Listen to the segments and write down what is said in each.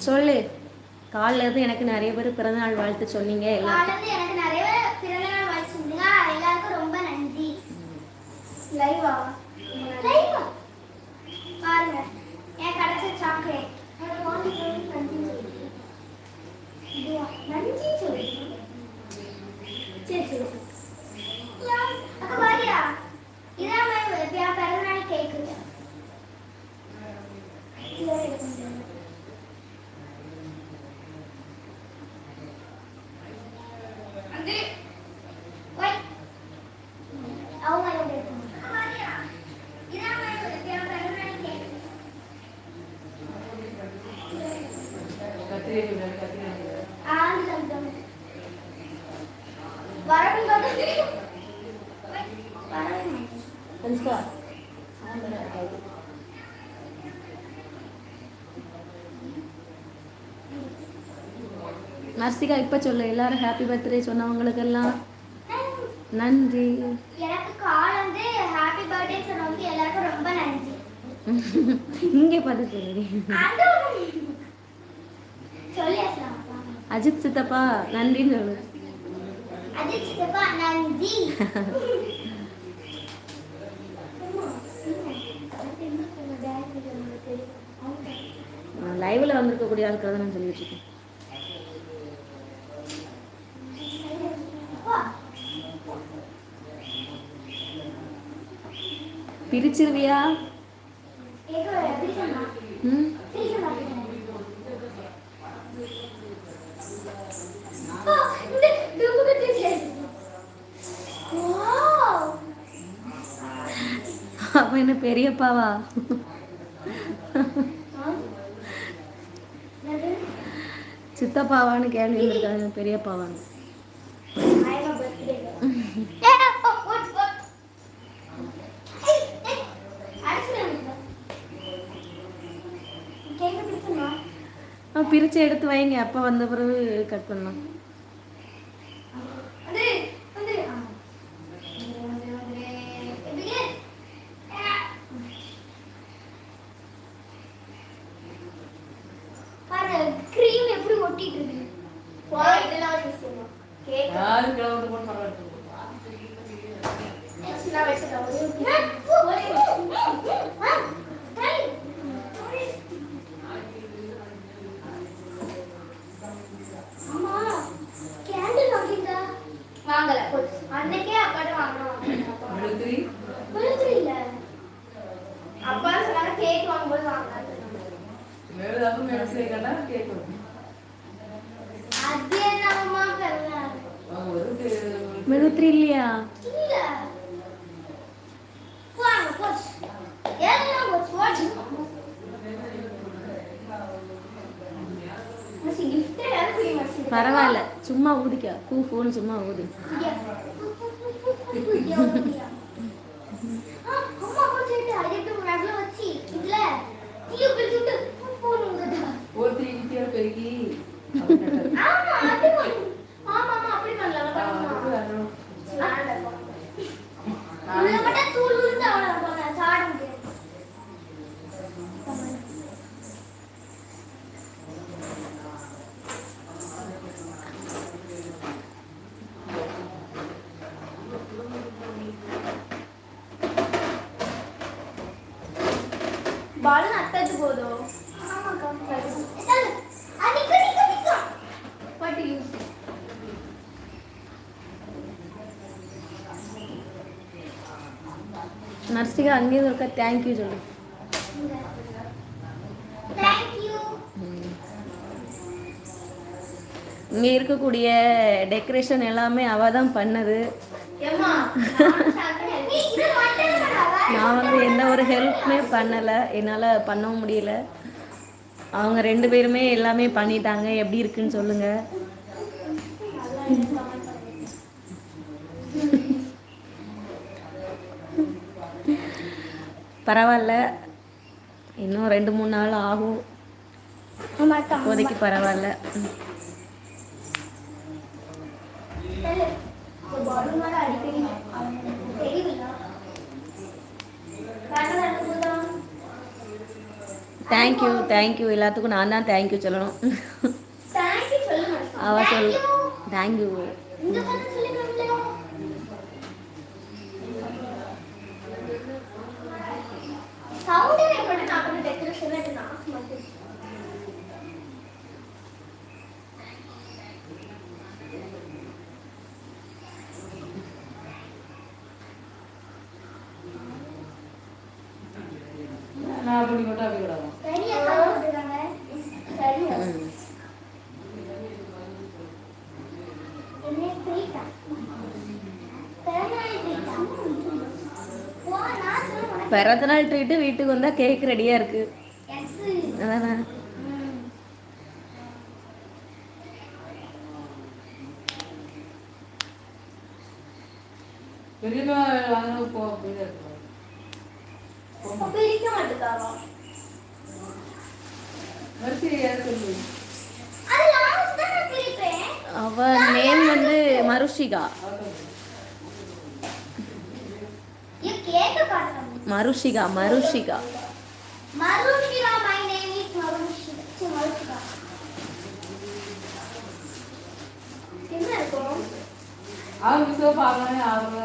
சொல்லு. காலில் இருந்து எனக்கு நிறைய பேர் பிறந்தநாள் வாழ்த்து சொன்னீங்க எல்லாம் 敬 நர்சிகா இப்போ சொல்லு எல்லாரும் ஹாப்பி பர்த்டே சொன்னவங்களுக்கெல்லாம். நன்றி. எனக்கு கால் வந்து ஹாப்பி பர்த்டே சொன்னவங்க எல்லாருக்கும் ரொம்ப நன்றி. இங்கே பார்த்து சொல்லு. சொல்லி அஜித் சித்தப்பா நன்றின்னு சொல்லு. அஜித் சித்தப்பா நன்றி. லைவ்ல வந்திருக்கக்கூடிய ஆட்கள் தான் நான் சொல்லிட்டு இருக்கேன். பிரிச்சிருவியா? ம்? என்ன பெரியப்பாவா? சித்தப்பாவான்னு கேள்வி இருக்காங்க பெரியப்பாவான்னு. பிரிச்சு எடுத்து வைங்க. அப்ப வந்த பிறகு கட் பண்ணலாம் கிரீம் எப்படி ஒட்டிட்டு இருக்கு இதெல்லாம் ஒரு விஷயமா கேக் எக்ஸ்ட்ரா அம்மா கேண்டில் வாங்கிட்டா வாங்கல போச்சு அன்னைக்கே அப்பாட்ட வாங்கணும் விழுத்துரு இல்ல அப்பா சொன்னாங்க கேக் வாங்கும்போது வாங்கலாம் அது என்னம்மா கருணா மெழுத்திரி இல்லையா இல்ல வாங்க போச்சு எல்லாம் போச்சு போச்சு மசி கிஃப்ட் யாரும் புரிய மாட்டேங்குது பரவாயில்ல சும்மா ஊதிக்க சும்மா ஊதி அம்மா போச்சுட்டு அதுக்கு நடுல வச்சு இதுல தீய பிடிச்சிட்டு போனுங்கடா ஆமா அது ஆமா ஆமா அப்படி பண்ணலாம் பண்ணலாம் உள்ள மட்டும் தூள் உளுந்து அவ்வளவு போங்க சாட முடியாது பால் நட்டது போதும் பட்டு யூஸ் நர்சிகா அங்கேயும் இருக்க? தேங்க்யூ சொல்லு. தேங்க்யூ இங்கே இருக்கக்கூடிய டெக்கரேஷன் எல்லாமே அவள் தான் பண்ணாதா? நான் வந்து எந்த ஒரு ஹெல்ப்புமே பண்ணலை. என்னால் பண்ணவும் முடியல. அவங்க ரெண்டு பேருமே எல்லாமே பண்ணிட்டாங்க. எப்படி இருக்குன்னு சொல்லுங்கள் பரவாயில்ல. இன்னும் ரெண்டு மூணு நாள் ஆகும். இப்போதைக்கு பரவாயில்ல? தேங்க்யூ தேங்க்யூ எல்லாத்துக்கும் நான் தான் தேங்க்யூ சொல்லணும். அவ சொல் தேங்க்யூ இந்த பக்கம் சொல்லுங்க சவுண்ட் ரெக்கார்ட் நான் பண்ண டெக்கரேஷன் நான் மட்டும் நான் அப்படி மட்டும் அப்படி விடாம சரியா போட்டுருக்காங்க சரியா ம் என்ன ட்ரீட்டா பிறநாள் ட்ரீட்டா ஓ நான் சொல்லுவேன் பிறந்த நாள் ட்ரீட்டு வீட்டுக்கு வந்தால் கேக் ரெடியாக இருக்குது அதானே? பெரியமா வாங்க போ அவங்க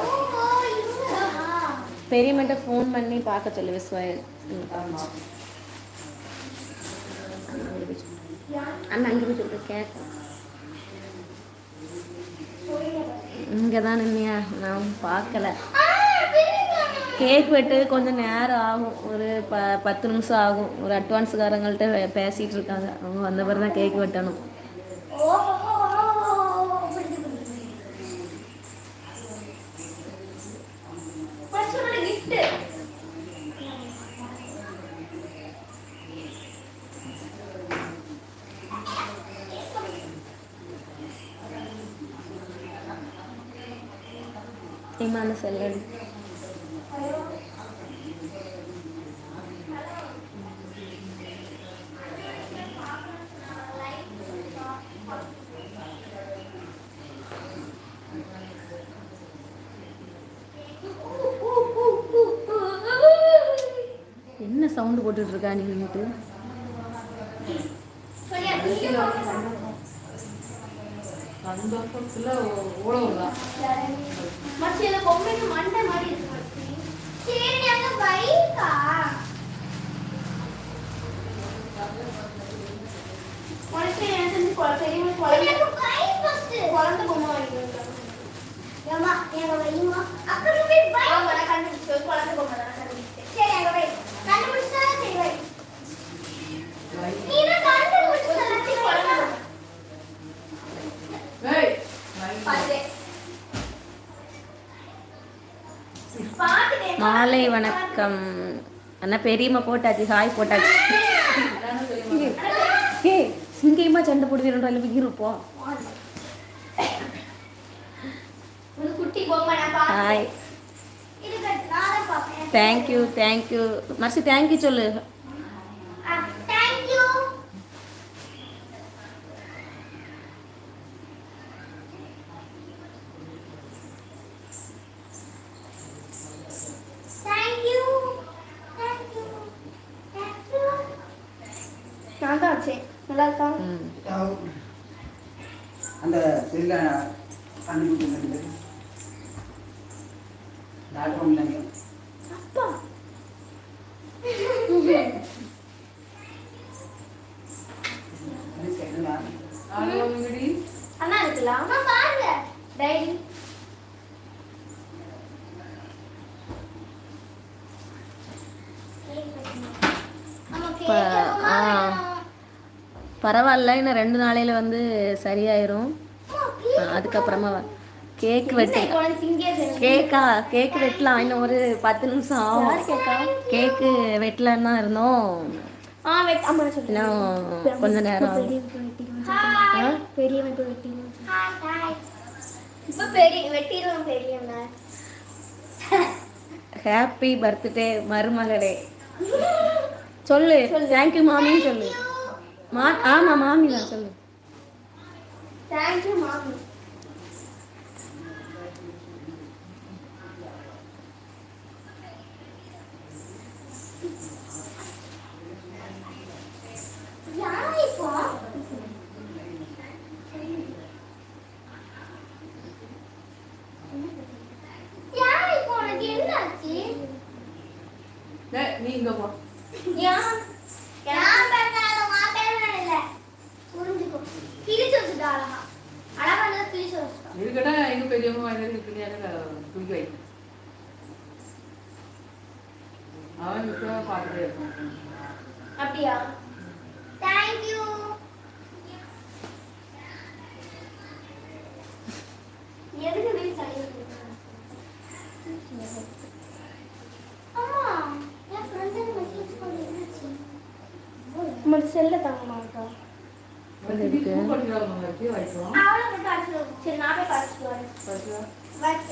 ஓ இவங்களா பெரியம்கிட்ட ஃபோன் பண்ணி பார்க்க சொல்லு விஸ்வாய ஆமா அண்ணா அங்கே போய் சொல்லு கேட்க இங்கே தான் நின்னியா. நான் பார்க்கல. கேக் வெட்டு கொஞ்சம் நேரம் ஆகும். ஒரு ப பத்து நிமிஷம் ஆகும். ஒரு அட்வான்ஸுக்காரங்கள்ட்ட பேசிகிட்டு இருக்காங்க. அவங்க வந்த பிறகு தான் கேக் வெட்டணும். ప్రేమాను చల్లండి என்ன சவுண்டு போட்டுட்ருக்கா நீங்கள் மச்சி இந்த பொம்மைக்கு மண்டை மாதிரி இருக்கு மச்சி. சரி அங்க வைக்கா. உனக்கு தெரிஞ்சு குழந்தை பெரியவங்க குழந்தை குழந்தை பொம்மை வாங்கி ஏமா எங்க வைமா அக்கறை போய் வை. ஆமா நான் கண்டுபிடிச்சு குழந்தை பொம்மை தான் கண்டுபிடிச்சேன். சரி அங்க வை. கண்டுபிடிச்சா சரி வை. நீ தான் கண்டுபிடிச்சா சரி குழந்தை பொம்மை ஏய் பாத்து பாத்துட்டேன் மாலை வணக்கம். அண்ணா பெரியம்மா போட்டாச்சு ஹாய் போட்டாச்சு. ஏ சிங்கமா சண்டை போடுவீரா இல்லை இருப்போம். Hi. Thank you thank you mercy thank you சொல்லு thank you thank you thank you thank you நான் தான் வச்சேன் நல்லா இருக்கா ம் அந்த செல்ல கண்டுபிடிக்கிறது டாக்டர் இல்லைங்க அப்பா அது செல்லுங்களா நாலு ஒன்றுடி அண்ணா இருக்குல்ல அம்மா பாருங்க டைரி ப- ஆ. பரவாயில்ல இன்னும் ரெண்டு நாளையில வந்து சரியாயிரும். அதுக்கப்புறமா கேக் வெட்டு கேக்கா கேக் வெட்டலாம். இன்னும் ஒரு பத்து நிமிஷம் ஆகும். கேக்கு வெட்டலான்னு தான் இருந்தோம். இன்னும் கொஞ்ச நேரம் இப்ப பெரிய வெட்டிடுவோம் ஹாப்பி பர்த்டே மருமகளே. சொல்லு. தேங்க்யூ மாமின்னு சொல்லு. மா ஆமா மாமி தான் சொல்லு தேங்க்யூ மாமி டேய், நீ இங்க போ ஏன் நான் பிறந்தாலும் உன் பிறந்தது இல்ல. புரிஞ்சுக்கோ. கிழிச்சு வச்சுட்டா அழகா. அழகா இருந்தா கிழிச்சு வச்சுட்டா. இருக்கட்டும் எங்க பெரியவங்க வயதில் பிள்ளையாரு குளிக்க வை அவன் விசுவா பார்த்துட்டே இருக்கான். அப்படியா? You. எதுக்கு என்னாச்சு? உங்களோட செல்ல தாங்கம்மா இருக்கா. சரி நான் போய் படிச்சுட்டு வரேன்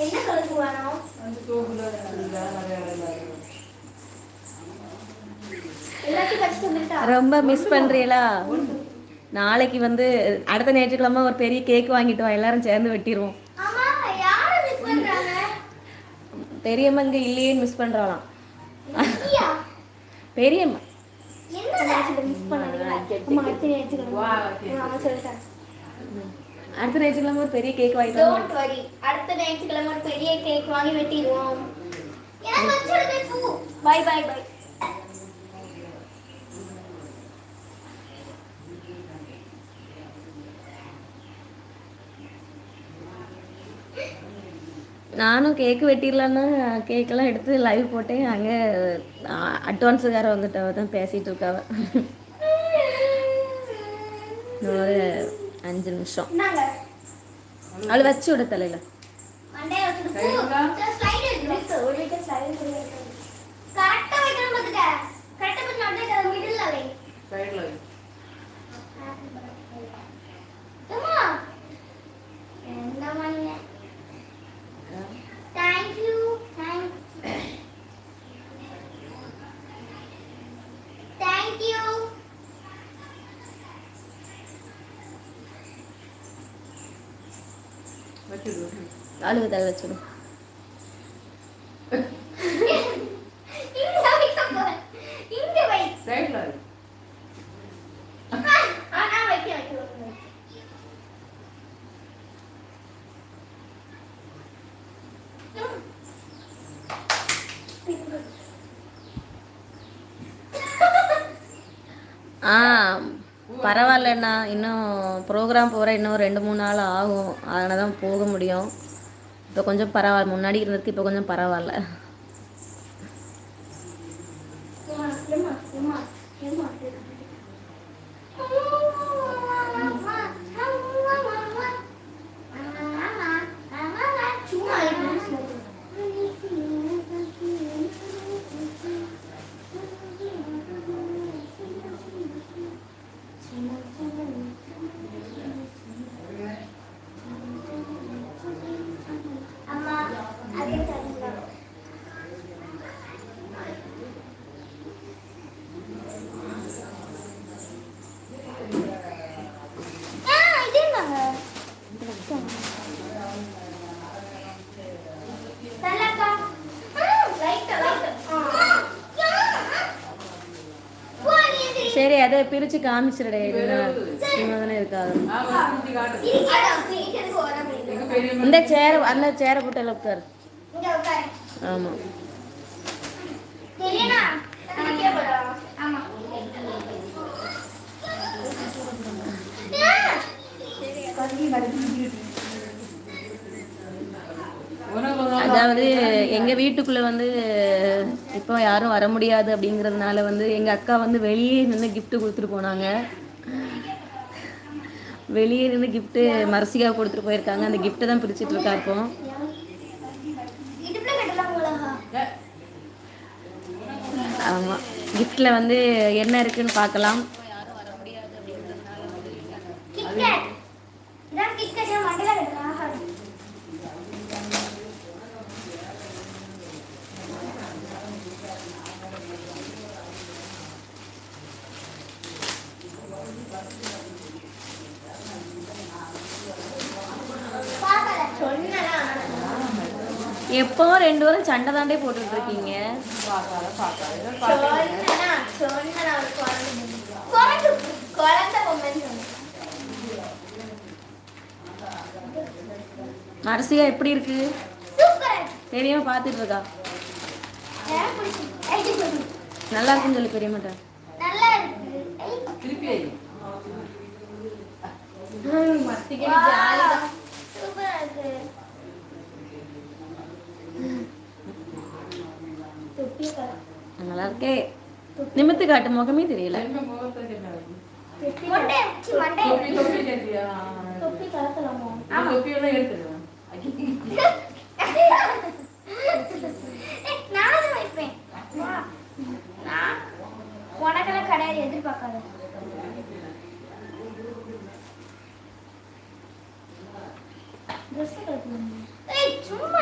என்ன வேணும் அந்த சோப்புல இருக்குதா நிறைய வேலை எல்லாத்தையும் படிச்சுட்டு வந்துட்டா ரொம்ப மிஸ் பண்ணுறீங்களா நாளைக்கு வந்து அடுத்த ஞாயிற்றுக்கிழமை ஒரு பெரிய கேக் வாங்கிட்டு வா எல்லாரும் சேர்ந்து வெட்டிடுவோம் பெரியம்மா இங்கே இல்லையேன்னு மிஸ் பண்ணுறாளாம்? பெரியம்மா. என்ன மிஸ் பண்ணாதீங்க. அம்மா அடுத்த ஞாயிற்றுக்கிழமை. ஒரு பெரிய கேக் வாங்கிட்டு வா டோன்ட் வரி அடுத்த ஞாயிற்றுக்கிழமை ஒரு பெரிய கேக் வாங்கி வெட்டிடுவோம் பூ. பை பை நானும் கேக்கு வெட்டிடலான்னு கேக்கெல்லாம் எடுத்து லைவ் போட்டேன். அங்கே அட்வான்ஸுக்கார வந்துட்டு அவ தான் பேசிகிட்டு இருக்காவ. ஒரு அஞ்சு நிமிஷம். என்னங்க அவளை வச்சு விட தலையில. கரெக்டா பண்ணி Thank you. Thank you. Thank you. What you do? Aloo dal chalo. பரவாயில்லண்ணா இன்னும் ப்ரோக்ராம் போகிற இன்னும் ரெண்டு மூணு நாள் ஆகும். அதனால தான் போக முடியும். இப்போ கொஞ்சம் பரவாயில்ல முன்னாடி இருந்ததுக்கு இப்போ கொஞ்சம் பரவாயில்ல. சரி பிரிச்சு பிரித்து காமிச்சிடடே தானே இருக்காது எங்க இந்த சேரை அந்த சேரை போட்டு உட்காரு. ஆமா. அதாவது வந்து இப்போ யாரும் வர முடியாது அப்படிங்கிறதுனால வந்து எங்கள் அக்கா வந்து வெளியே நின்று gift கொடுத்துட்டு போனாங்க. வெளியே நின்று gift மரசிகா கொடுத்துட்டு போயிருக்காங்க. அந்த gift தான் பிரிச்சுட்டு இருக்கா இப்போ. ஆமாம் கிஃப்டில் வந்து என்ன இருக்குன்னு பார்க்கலாம். எப்பவும் ரெண்டு வரும் சண்டை தாண்டே போட்டுட்டு இருக்கீங்க அரிசியா எப்படி இருக்கு? பெரியவ பாத்துட்டு இருக்கா நல்லா இருக்குன்னு சொல்லி பெரிய மாட்டேன் நல்லா நல்லா இருக்கே நிமித்து காட்டு முகமே தெரியல. உனக்கெல்லாம் கிடையாது எதிர்பார்க்காத. சும்மா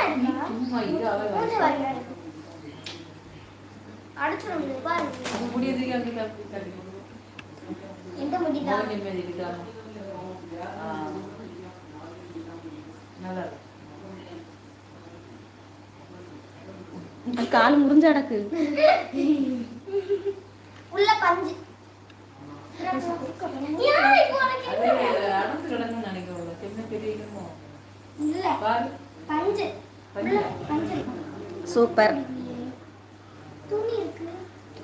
கால் முடிஞ்ச அடக்கு உள்ள பஞ்சு. சூப்பர்.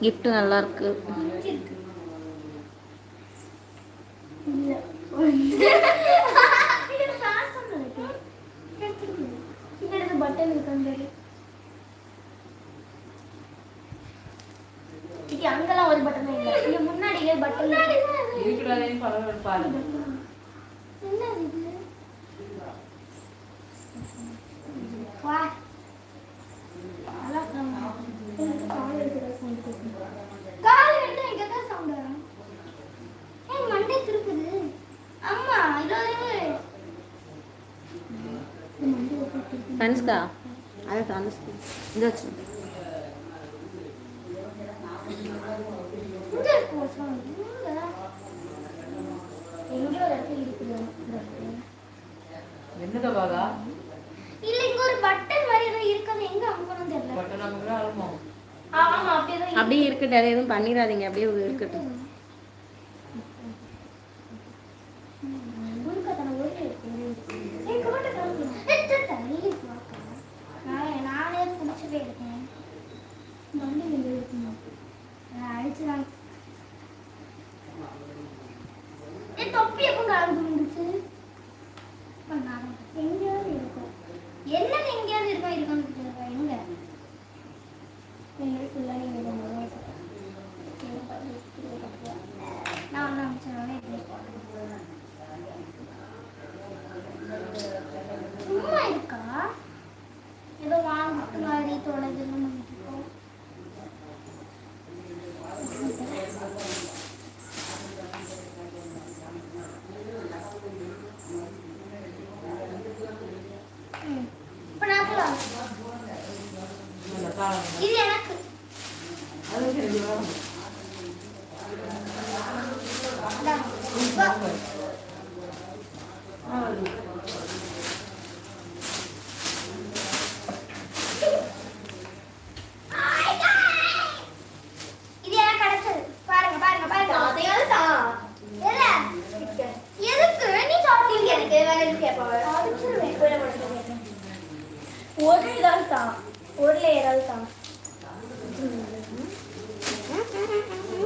கிஃப்ட்டு நல்லாயிருக்கு அங்கெல்லாம் ஒரு பட்டன் இல்லை. இங்க முன்னாடி பட்டன் என்ன தனுஷ்கா அதான் தனுஷ்கா இந்த இல்ல இங்க ஒரு பட்டன் மாதிரி ஏதோ இருக்குது. எங்க அமுக்கணும் தெரியல. ஆமா அப்படியே அப்படியே இருக்கட்டும் அதை எதுவும் பண்ணிடாதீங்க அப்படியே இருக்கட்டும். அடிச்சுதான் தொப்பி எப்போ கலந்து थोड़ा देर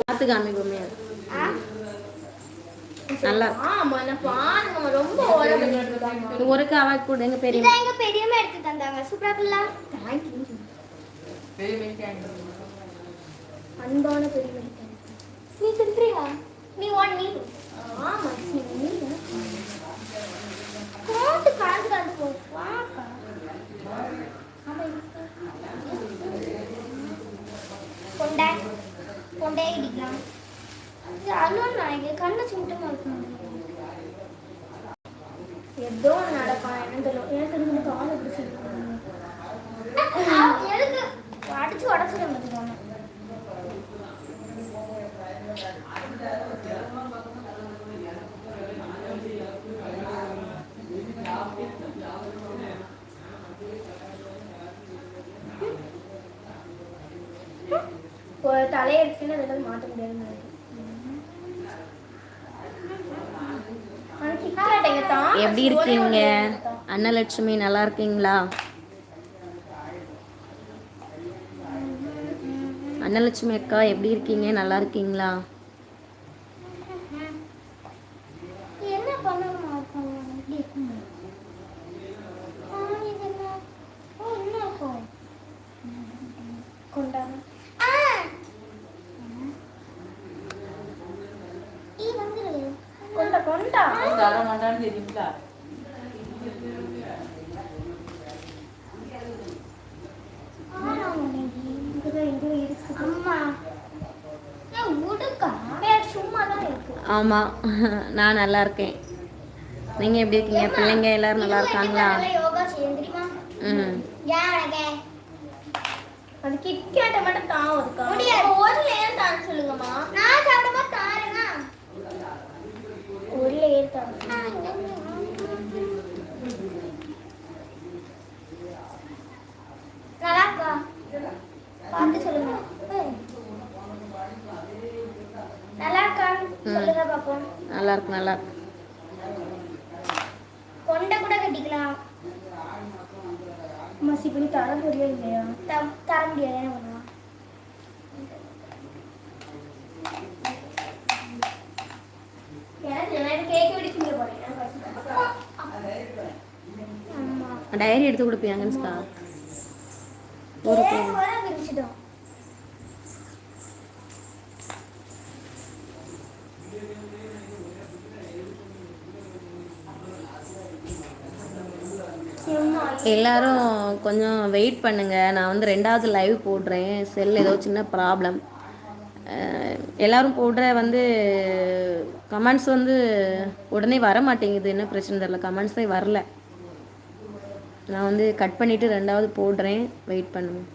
பார்த்து காமிப்போமே நல்லா. ஒரு காவா கூட எங்க பெரிய எங்க பெரியமா எடுத்து தந்தாங்க சூப்பரா பிள்ளா அன்பான பெரியமா நீ தின்றியா நீ ஒன் நீ. ஆமா நீ நீ போ. பேக் கொண்டே இடிக்கலாம் இது அண்ணன் நினைக்கிறேன். கண்ணை சுட்டமாக இருக்கணும் ஏதோ நடப்பான் என்ன எப்படி இருக்கீங்க? அன்னலட்சுமி நல்லா இருக்கீங்களா? அன்னலட்சுமி அக்கா எப்படி இருக்கீங்க? நல்லா இருக்கீங்களா? கொண்டா கொண்டா. கொண்டா ஆமாம் நான் நல்லா இருக்கேன். நீங்கள் எப்படி இருக்கீங்க? பிள்ளைங்க எல்லாரும் நல்லா இருக்காங்களா? ம். அது கிட்கேட்டை மட்டும் தான் இருக்கா முடியாது. ஒரு லேயர் தான் சொல்லுங்கம்மா. நான் சாப்பிடுமா தாருங்க ஒரு லேயர் தான் நல்லா இருக்கா பார்த்து சொல்லுங்க நல்லா இருக்கான்னு சொல்லுங்க பாப்போம் நல்லா இருக்கு நல்லா இருக்கு கொண்டை கூட கட்டிக்கலாம் மசி பண்ணி தர முடியல இல்லையா தர முடியாது என்ன பண்ணுவான் கேக் வெடிச்சு ஆமா டைரி எடுத்து கொடுப்பியா அங்கன்ஸ்கா எல்லாரும் கொஞ்சம் வெயிட் பண்ணுங்க. நான் வந்து ரெண்டாவது லைவ் போடுறேன். செல் ஏதோ சின்ன ப்ராப்ளம் எல்லாரும் போடுற வந்து கமெண்ட்ஸ் வந்து உடனே வர மாட்டேங்குது என்ன பிரச்சனை தெரில கமெண்ட்ஸே வரல. நான் வந்து கட் பண்ணிவிட்டு ரெண்டாவது போடுறேன். வெயிட் பண்ணுங்கள்